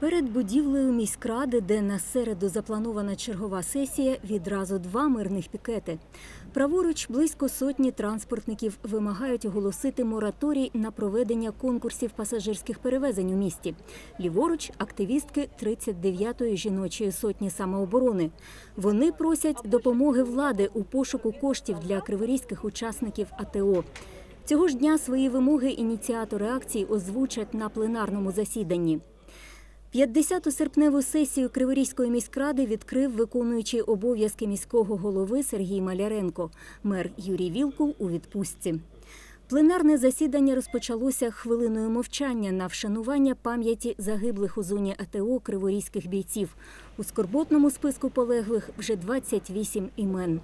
Перед будівлею міськради, де на середу запланована чергова сесія, відразу два мирних пікети. Праворуч близько сотні транспортників вимагають оголосити мораторій на проведення конкурсів пасажирських перевезень у місті. Ліворуч активістки 39-ї жіночої сотні самооборони. Вони просять допомоги влади у пошуку коштів для криворізьких учасників АТО. Цього ж дня свої вимоги ініціатори акції озвучать на пленарному засіданні. 50-ту серпневу сесію Криворізької міськради відкрив виконуючий обов'язки міського голови Сергій Маляренко, мер Юрій Вілкул у відпустці. Пленарне засідання розпочалося хвилиною мовчання на вшанування пам'яті загиблих у зоні АТО криворізьких бійців. У скорботному списку полеглих вже 28 імен.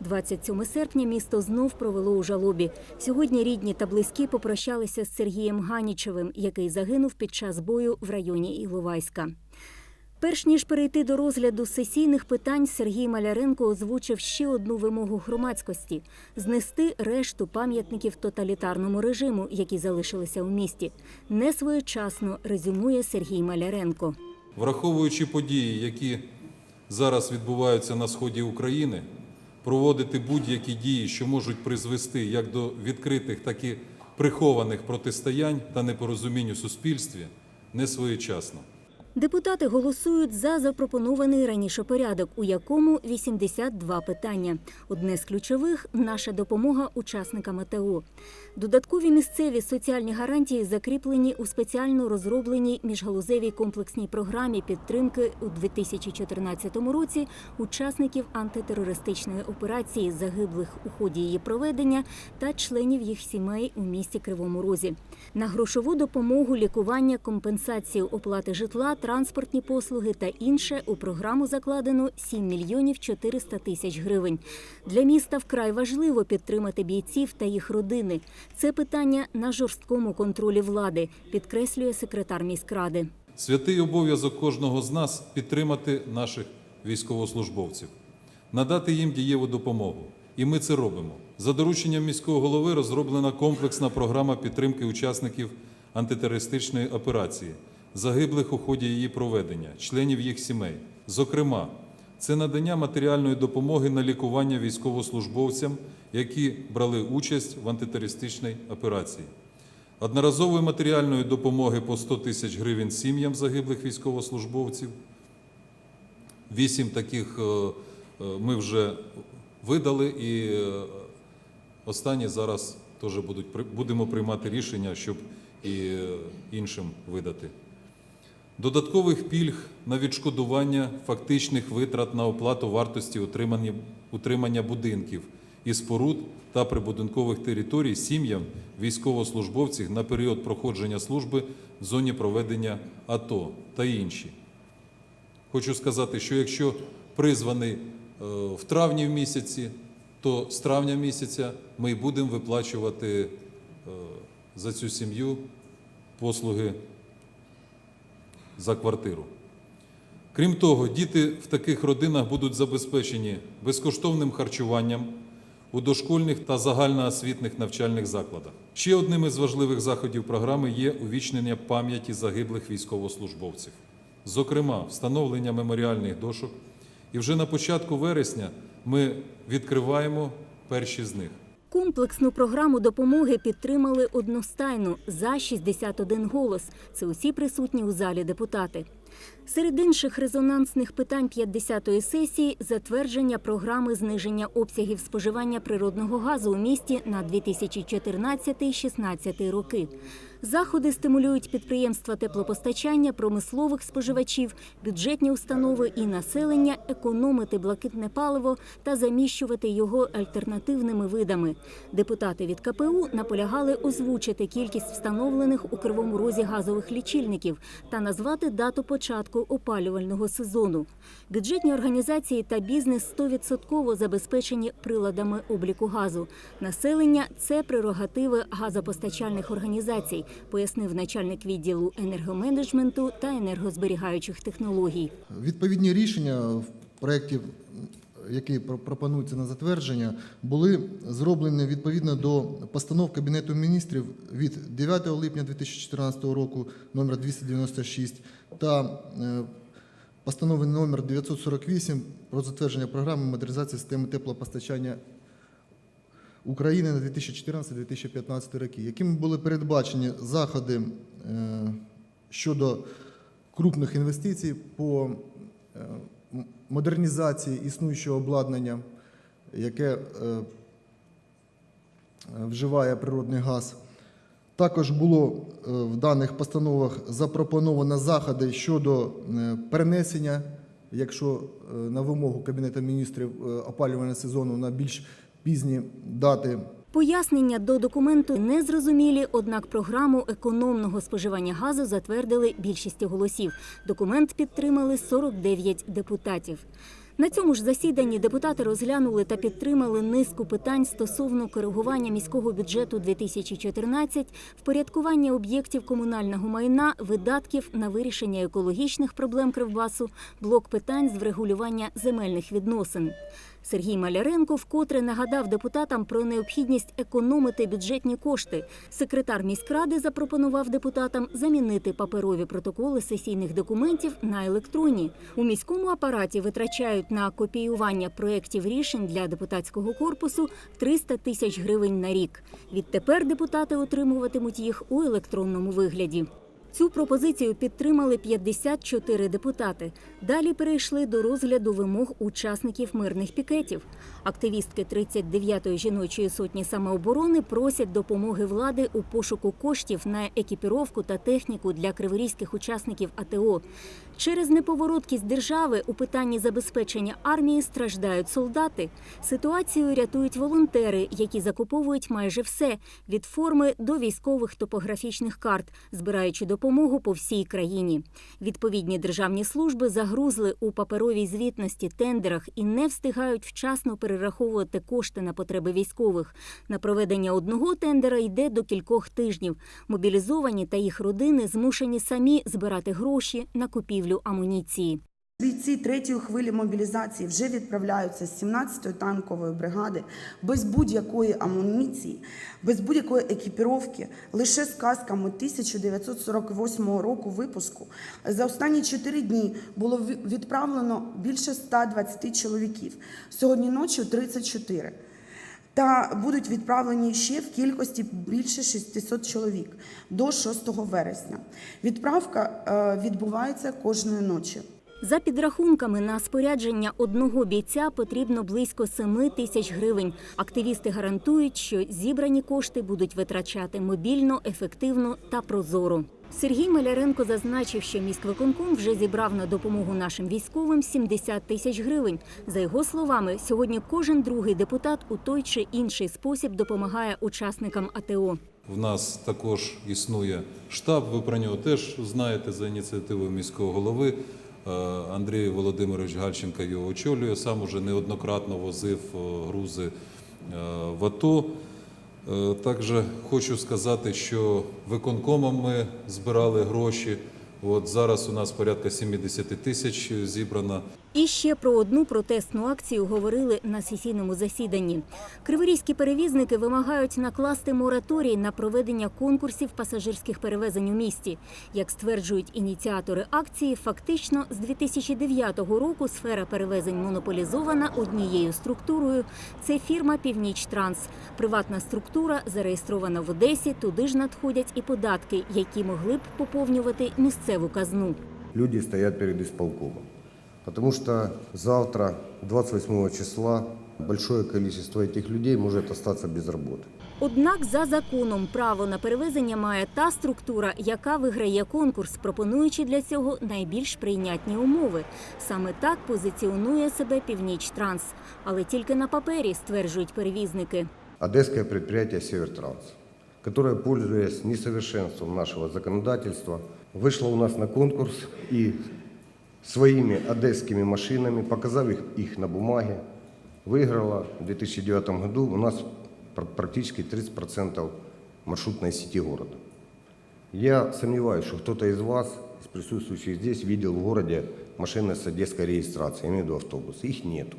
27 серпня місто знов провело у жалобі. Сьогодні рідні та близькі попрощалися з Сергієм Ганічевим, який загинув під час бою в районі Іловайська. Перш ніж перейти до розгляду сесійних питань, Сергій Маляренко озвучив ще одну вимогу громадськості знести решту пам'ятників тоталітарному режиму, які залишилися у місті. Несвоєчасно резюмує Сергій Маляренко. Враховуючи події, які зараз відбуваються на сході України, проводити будь-які дії, що можуть призвести як до відкритих, так і прихованих протистоянь та непорозумінь у суспільстві, не своєчасно. Депутати голосують за запропонований раніше порядок, у якому 82 питання. Одне з ключових наша допомога учасникам АТО. Додаткові місцеві соціальні гарантії закріплені у спеціально розробленій міжгалузевій комплексній програмі підтримки у 2014 році учасників антитерористичної операції, загиблих у ході її проведення та членів їх сімей у місті Кривому Розі. На грошову допомогу, лікування, компенсацію оплати житла, транспортні послуги та інше у програму закладено 7 мільйонів 400 тисяч гривень. Для міста вкрай важливо підтримати бійців та їх родини. Це питання на жорсткому контролі влади, підкреслює секретар міськради. Святий обов'язок кожного з нас підтримати наших військовослужбовців, надати їм дієву допомогу. І ми це робимо. За дорученням міського голови розроблена комплексна програма підтримки учасників антитерористичної операції, загиблих у ході її проведення, членів їх сімей. Зокрема, це надання матеріальної допомоги на лікування військовослужбовцям, які брали участь в антитерористичній операції. Одноразової матеріальної допомоги по 100 тисяч гривень сім'ям загиблих військовослужбовців. Вісім таких е, е, ми вже видали, і е, останні зараз теж будуть, будемо приймати рішення, щоб і іншим видати. Додаткових пільг на відшкодування фактичних витрат на оплату вартості утримання, утримання будинків і споруд та прибудинкових територій сім'ям військовослужбовців на період проходження служби в зоні проведення АТО та інші. Хочу сказати, що якщо призваний е, в травні в місяці, то з травня місяця ми будемо виплачувати е, за цю сім'ю послуги за квартиру. Крім того, діти в таких родинах будуть забезпечені безкоштовним харчуванням у дошкольних та загальноосвітних навчальних закладах. Ще одним із важливих заходів програми є увічнення пам'яті загиблих військовослужбовців, зокрема, встановлення меморіальних дошок. І вже на початку вересня ми відкриваємо перші з них. Комплексну програму допомоги підтримали одностайно за 61 голос. Це усі присутні у залі депутати. Серед інших резонансних питань 50-ї сесії затвердження програми зниження обсягів споживання природного газу у місті на 2014-16 роки. Заходи стимулюють підприємства теплопостачання, промислових споживачів, бюджетні установи і населення економити блакитне паливо та заміщувати його альтернативними видами. Депутати від КПУ наполягали озвучити кількість встановлених у Кривому Розі газових лічильників та назвати дату початку опалювального сезону. Бюджетні організації та бізнес 100% забезпечені приладами обліку газу. Населення це прерогативи газопостачальних організацій, пояснив начальник відділу енергоменеджменту та енергозберігаючих технологій. Відповідні рішення в проєкті які про- пропонуються на затвердження, були зроблені відповідно до постанов Кабінету міністрів від 9 липня 2014 року номер 296 та е, постанови номер 948 про затвердження програми модернізації системи теплопостачання України на 2014-2015 роки, якими були передбачені заходи е, щодо крупних інвестицій по е, модернізації існуючого обладнання, яке е, вживає природний газ. Також було е, в даних постановах запропоновано заходи щодо е, перенесення, якщо на вимогу Кабінету міністрів опалювального сезону на більш пізні дати Пояснення до документу незрозумілі, однак програму економного споживання газу затвердили більшістю голосів. Документ підтримали 49 депутатів. На цьому ж засіданні депутати розглянули та підтримали низку питань стосовно коригування міського бюджету 2014, впорядкування об'єктів комунального майна, видатків на вирішення екологічних проблем Кривбасу, блок питань з врегулювання земельних відносин. Сергій Маляренко вкотре нагадав депутатам про необхідність економити бюджетні кошти. Секретар міськради запропонував депутатам замінити паперові протоколи сесійних документів на електронні. У міському апараті витрачають на копіювання проєктів рішень для депутатського корпусу 300 тисяч гривень на рік. Відтепер депутати отримуватимуть їх у електронному вигляді. Цю пропозицію підтримали 54 депутати. Далі перейшли до розгляду вимог учасників мирних пікетів. Активістки 39-ї жіночої сотні самооборони просять допомоги влади у пошуку коштів на екіпіровку та техніку для криворізьких учасників АТО. Через неповороткість держави у питанні забезпечення армії страждають солдати. Ситуацію рятують волонтери, які закуповують майже все від форми до військових топографічних карт, збираючи допомогу по всій країні. Відповідні державні служби загрузли у паперовій звітності, тендерах і не встигають вчасно перераховувати кошти на потреби військових. На проведення одного тендера йде до кількох тижнів. Мобілізовані та їх родини змушені самі збирати гроші на купівлю амуніції. Бійці третьої хвилі мобілізації вже відправляються з 17-ї танкової бригади без будь-якої амуніції, без будь-якої екіпіровки, лише з касками 1948 року випуску. За останні 4 дні було відправлено більше 120 чоловіків. Сьогодні ночі 34. Та будуть відправлені ще в кількості більше 600 чоловік до 6 вересня. Відправка е, відбувається кожної ночі. За підрахунками на спорядження одного бійця потрібно близько 7 тисяч гривень. Активісти гарантують, що зібрані кошти будуть витрачати мобільно, ефективно та прозоро. Сергій Маляренко зазначив, що міськвиконком вже зібрав на допомогу нашим військовим 70 тисяч гривень. За його словами, сьогодні кожен другий депутат у той чи інший спосіб допомагає учасникам АТО. В нас також існує штаб. Ви про нього теж знаєте за ініціативою міського голови. Е, Андрій Володимирович Гальченко його очолює. Сам уже неоднократно возив е, грузи е, в АТО. Також хочу сказати, що виконкомом ми збирали гроші. От зараз у нас порядка 70 тисяч зібрано. І ще про одну протестну акцію говорили на сесійному засіданні. Криворізькі перевізники вимагають накласти мораторій на проведення конкурсів пасажирських перевезень у місті. Як стверджують ініціатори акції, фактично з 2009 року сфера перевезень монополізована однією структурою. Це фірма Північ-Транс. Приватна структура зареєстрована в Одесі. Туди ж надходять і податки, які могли б поповнювати місцеву казну. люди стоят перед исполкомом. Потому что завтра, 28 числа, большое количество этих людей может остаться без работы. Однак за законом право на перевезення має та структура, яка виграє конкурс, пропонуючи для цього найбільш прийнятні умови. Саме так позиціонує себе Північ Транс, але тільки на папері стверджують перевізники. Одесское предприятие «Севертранс», которое, пользуясь несовершенством нашего законодательства, вышло у нас на конкурс и своими одесскими машинами, показав их, их на бумаге, выиграла в 2009 году у нас пр- практически 30% маршрутной сети города. Я сомневаюсь, что кто-то из вас, из присутствующих здесь, видел в городе машины с одесской регистрацией, я имею в виду автобусы. Их нету.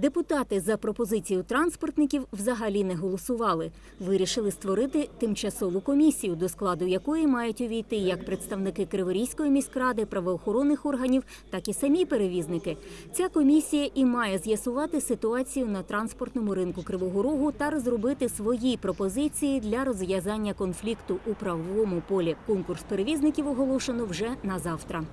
Депутати за пропозицію транспортників взагалі не голосували. Вирішили створити тимчасову комісію, до складу якої мають увійти як представники Криворізької міськради, правоохоронних органів, так і самі перевізники. Ця комісія і має з'ясувати ситуацію на транспортному ринку Кривого Рогу та розробити свої пропозиції для розв'язання конфлікту у правовому полі. Конкурс перевізників оголошено вже на завтра.